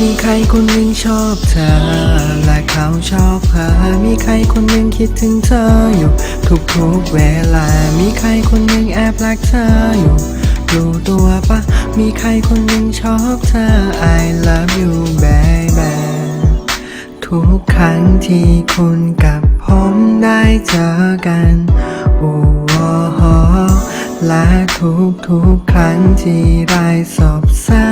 มีใครคนหนึ่งชอบเธอ และเขาชอบเธอ มีใครคนหนึ่งคิดถึงเธออยู่ทุกๆเวลา มีใครคนหนึ่งแอบรักเธออยู่รู้ตัวปะ มีใครคนหนึ่งชอบเธอ I love you baby ทุกครั้งที่คุณกับผมได้เจอกันโอ้โหและทุกทุกๆครั้งที่ได้สบสา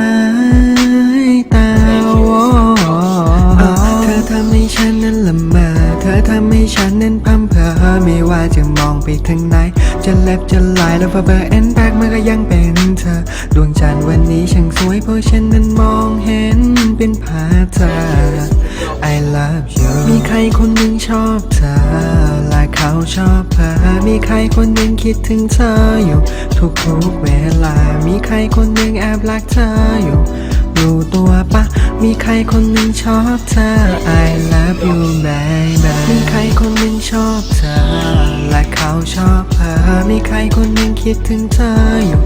เธอทำให้ฉันนั้นละเมอเธอทำให้ฉันนั้นพัมเพอไม่ว่าจะมองไปทางไหน จะเล็บจะลายแล้วพอเบอร์เอ็นแบกมันก็ยังเป็นเธอ ดวงจันทร์วันนี้ช่างสวยเพราะฉันนั้นมองเห็นเป็นภาพเธอ I love you มีใครคนหนึ่งชอบเธอและเขาชอบเธอ มีใครคนหนึ่งคิดถึงเธออยู่ ทุกๆเวลา มีใครคนหนึ่งแอบรักเธออยู่ รู้ตัวปะ มีใครคนหนึ่งชอบเธอ I love you baby มีใครคนหนึ่งชอบเธอ และเขาชอบเธอ มีใครคนหนึ่งคิดถึงเธออยู่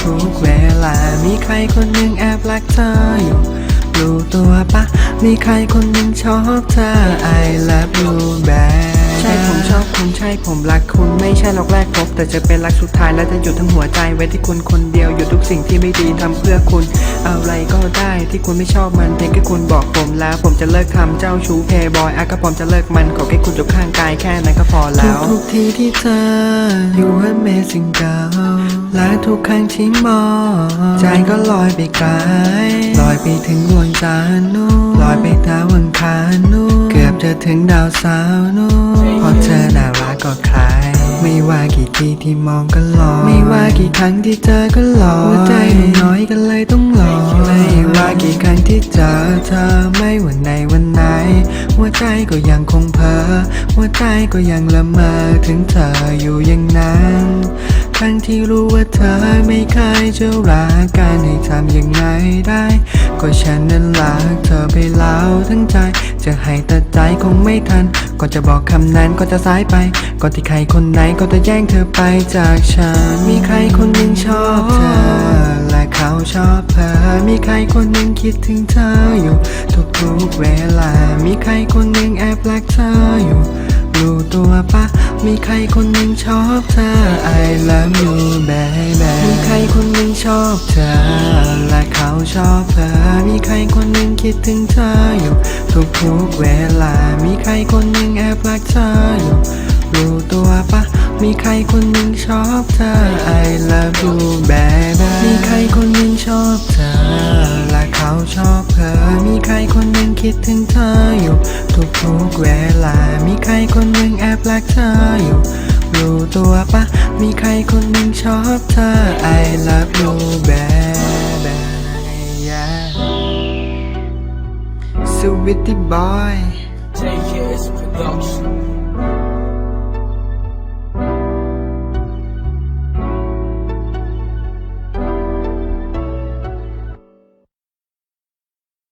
ทุกๆเวลา มีใครคนหนึ่งแอบรักเธออยู่รู้ตัวปะ มีใครคนหนึ่งชอบเธอ I love you baby ใช่ผมชอบคุณใช่ผมรักคุณไม่ใช่รอกแรกพบแต่จะเป็นรักสุดท้ายและจะหยุดทั้งหัวใจไว้ที่คุณคนเดียวหยุดทุกสิ่งที่ไม่ดีทำเพื่อคุณ อะไรก็ได้ที่คุณไม่ชอบมันเพียงแค่คุณบอกผมแล้ว ผมจะเลิกทำเจ้าชู้เพย์บอยอะก็ผมจะเลิกมันขอแค่คุณอยู่ข้างกายแค่นั้นก็พอแล้วทุกทีที่เธอ อยู่ amazing girl และทุกครั้งที่มองใจก็ลอยไปไกลลอยไปถึงดวงจันทร์นู่นลอยไปดาวอังคารนู่น เกือบจะถึงดาวสาร์นู่นพราะเธอน่ารักก็ใครไม่ว่ากี่ทีที่มองก็ลอยไม่ว่ากี่ครั้งที่เจอก็ลอยหัวใจหนูน้อยก็เลยต้องหลอไม่ว่ากี่ครั้งที่เจอเธอไม่วันไหนวันไหน หัวใจก็ยังคงเพ้อหัวใจก็ยังละเมอถึงเธออยู่อย่างนั้น ทั้งที่รู้ว่าเธอไม่เคยจะรักกันให้ทำยังไงได้ ก็ฉันนั้นรักเธอไปแล้วทั้งใจ จะให้ตัดใจคงไม่ทัน ก่อนจะบอกคำนั้นก็จะสายไป ก่อนที่ใครคนไหนก็จะแย่งเธอไปจากฉัน มีใครคนหนึ่งชอบเธอ และเขาชอบเธอ มีใครคนหนึ่งคิดถึงเธออยู่ทุกๆเวลา มีใครคนหนึ่งแอบรักเธออยู่ รู้ตัวปะมีใครคนหนึ่งชอบเธอ I love you baby มีใครคนหนึ่งชอบเธอ และเขาชอบเธอ มีใครคนหนึ่งคิดถึงเธออยู่ทุกๆเวลา มีใครคนหนึ่งแอบรักเธออยู่รู้ตัวปะมีใครคนหนึ่งชอบเธอ I love you baby มีใครคนหนึ่งชอบเธอ เขาชอบเธอ มีใครคนหนึ่งคิดถึงเธออยู่ ทุกๆเวลา มีใครคนหนึ่งแอบรักเธออยู่ รู้ตัวปะ มีใครคนหนึ่งชอบเธอ I love you baby yeah Sweetie boy